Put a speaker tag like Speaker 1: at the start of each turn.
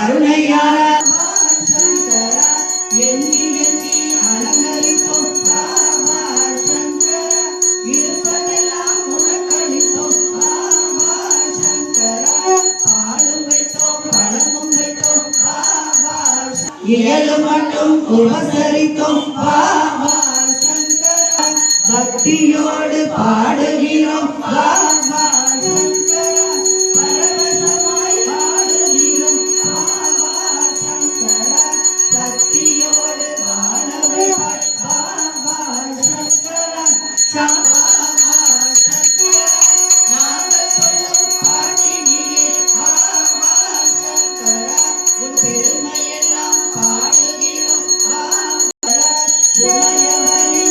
Speaker 1: கருணையாரா சங்கரா எண்ணி எண்ணி அலங்கரித்தோம் பாபா இயலும் மட்டும் உபசரித்தோம். பாபா சங்கரா. பக்தியோடு பாடுகிறோம். பாபா Amém.